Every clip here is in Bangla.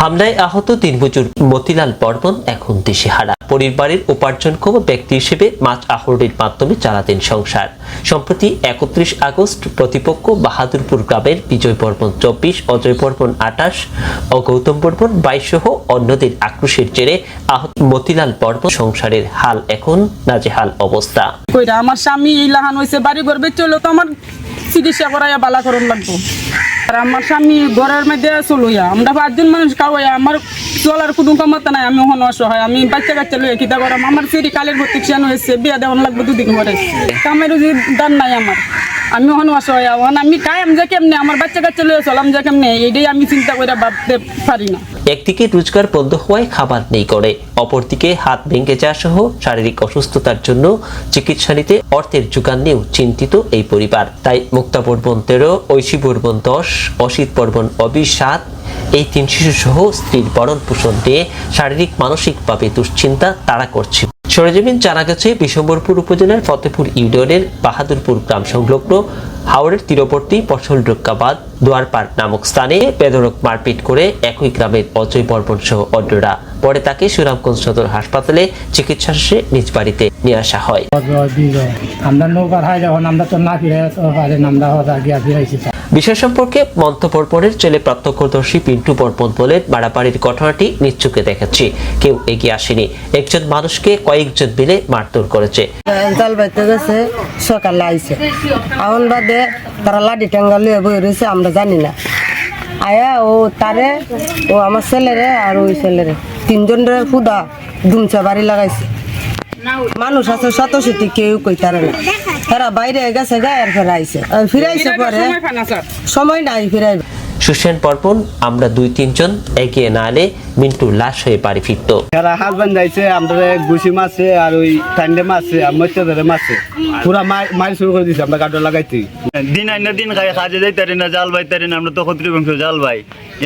হামলায় আহত তিন বছর মতিলাল বর্মন এখন দিশেহারা পরিবারের উপার্জনক্ষম ব্যক্তি হিসেবে মাছ আহরণের মাধ্যমে চালাতেন সংসার। সম্প্রতি একত্রিশ আগস্ট প্রতিপক্ষ বাহাদুরপুর গ্রামের বিজয় বর্মন চব্বিশ, অজয় বর্মন আঠাশ ও গৌতম বর্মন বাইশ সহ অন্যদের আক্রোশের জেরে আহত মতিলাল বর্মন সংসারের হাল এখন নাজেহাল অবস্থা। আমার স্বামী এই লাহান হয়েছে বাড়ি ঘর বেচলো তো আমার চিকিৎসা করাইয়া বালা করুন লাগবো। আর আমার স্বামী ঘরের মধ্যে চলুইয়া আমরা পাঁচজন মানুষ খাওয়াইয়া আমার চলার কোনো ক্ষমতা নাই, আমি ওখানে অসহায়। আমি বাচ্চা কাচ্চা লইয়া কিতা করাম? আমার সেটি কালের প্রতীক্ষান হয়েছে বিয়া দেওয়ান লাগবে দুদিন পরে। কামের দান নাই আমার। আমি ওখানে অসহায় ওখানে আমি খাইম যে কেমনে, আমার বাচ্চা কাচ্চা লইয়া চলাম যে কেমনে এইটাই আমি চিন্তা করে ভাবতে পারি না। একদিকে রোজগার বন্ধ হওয়ায় খাবার নেই করে, অপরদিকে হাত ভেঙে যাওয়া সহ শারীরিক অসুস্থতার জন্য চিকিৎসা নিতে অর্থের যোগান নিয়েও চিন্তিত এই পরিবার। তাই মুক্তা বর্মন তেরো ঐশী বর্মন দশ অসিত অবিশ সাত এই তিন শিশু সহ স্ত্রীর বরণ পোষণ নিয়ে শারীরিক, মানসিকভাবে দুশ্চিন্তা তাড়া করছে। সরেজমিন জানা গেছে বিশম্বরপুর উপজেলার ফতেপুর ইউনিয়নের বাহাদুরপুর গ্রাম সংলগ্ন হাওড়ের তীরবর্তী ফসল রক্ষাবাদ দুয়ারপাড় নামক স্থানে বেদরক মারপিট করে একই গ্রামের অজয় বর্মন সহ অন্যরা। পরে তাকে সুনামগঞ্জ সদর হাসপাতালে চিকিৎসা শেষে নিজ বাড়িতে নিয়ে আসা হয়। আমরা নৌকার হাই যখন আমরা তো না ফিরে আমরা গিয়া ফিরাইছি বিষয় সম্পর্কে মন্ত বর্মনের ছেলে প্রত্যক্ষদর্শী পিন্টু বর্মন বলেন বাড়াবাড়ির ঘটনাটি নিচ্ছুকে দেখাচ্ছি কেউ এগিয়ে আসেনি। একজন মানুষকে কয়েকজন মিলে মারধর করেছে। বাইতে গেছে সকালে আইছে এখন বাদে তারা লাডি রয়েছে আমরা জানি না। আয়া ও তারে, ও আমার ছেলেরে আর ওই ছেলেরে। তিনজনের ফুদা দুমচা বাড়ি লাগাইছে। মানুষ আছে শত শতি কেউ কইতারে না। তারা বাইরে গেছে গায়ের ফেরাইছে। ফিরাইছে পরে। সময় নাই ফিরাইবে সুসেন বর্মন আমরা দুই তিনজন এগিয়ে না এলে মিন্টু লাশ হয়ে বাড়ি ফিরত। এরা হাজবেন্ড যাইছে আমরা গুছি মাছে আর ওই টান্ডে মাছে আর মত্যে ধরে মাছে পুরা মার শুরু করে দিছে আমরা গাডর লাগাইছি। দিন আইনা দিন খাই কাজে যাইতারি না জাল বাইতারি না আমরা তো কর্তৃপক্ষ জাল ভাই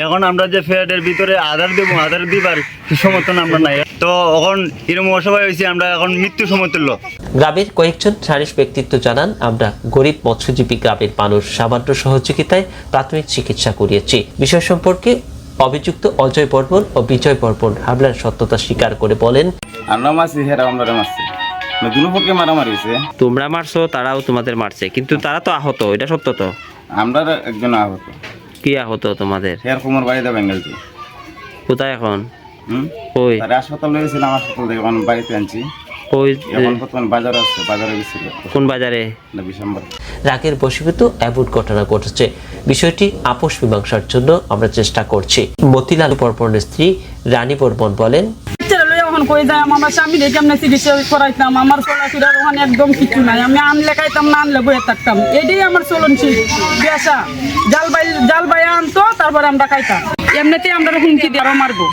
এখন আমরা যে ফেয়ারের ভিতরে আধার দেবো আধার দিবার সমর্থন আমরা নাই। তো এখন এরকম অসহায় হয়েছে আমরা এখন মৃত্যু সমতুল্য। গ্রামের কয়েকজন সারিস ব্যক্তিত্ব জানান আমরা গরিব মৎস্যজীবী গ্রামের মানুষ সামান্য সহযোগিতায় প্রাথমিক চিকিৎসা করিয়েছি। বিষয় সম্পর্কে অভিযুক্ত অজয় বর্মন ও বিজয় বর্মন হামলার সত্যতা স্বীকার করে বলেন আমরা মারছি হেরা আমরা মারছি। দুনো পক্ষে মারামারি হয়েছে তোমরা মারছো তারাও তোমাদের মারছে কিন্তু তারা তো আহত এটা সত্য তো? আমরা একজন আহত। কি আহত তোমাদের? হের কুমার বাড়িতে বেঙ্গলছি কোথায় এখন? হুম? ওই তারা হাসপাতাল গেছিলাম হাসপাতাল থেকে এখন বাড়িতে আনছি। ওই এখন বর্তমান বাজার আছে বাজারে গেছিল কোন বাজারে? রাগের বশীভূত এমন ঘটনা ঘটেছে। বিষয়টি আপোষ মীমাংসার জন্য আমরা চেষ্টা করছি। মতিলাল বর্মনের স্ত্রী রানী বর্মন বলেন বাচ্চারা কই যায় আমার স্বামী রে কেমনে চিকিৎসা করাইতাম। আমার চলাফেরা ওখানে একদম কিছু নাই। আমি আনলে খাইতাম না আনলে বয়ে থাকতাম। এটাই আমার চলনশীল পেশা জাল বাই জাল বাই আনতো তারপরে আমরা খাইতাম। এমনিতেই আমরা হুমকি দিয়ে আরও মারবো।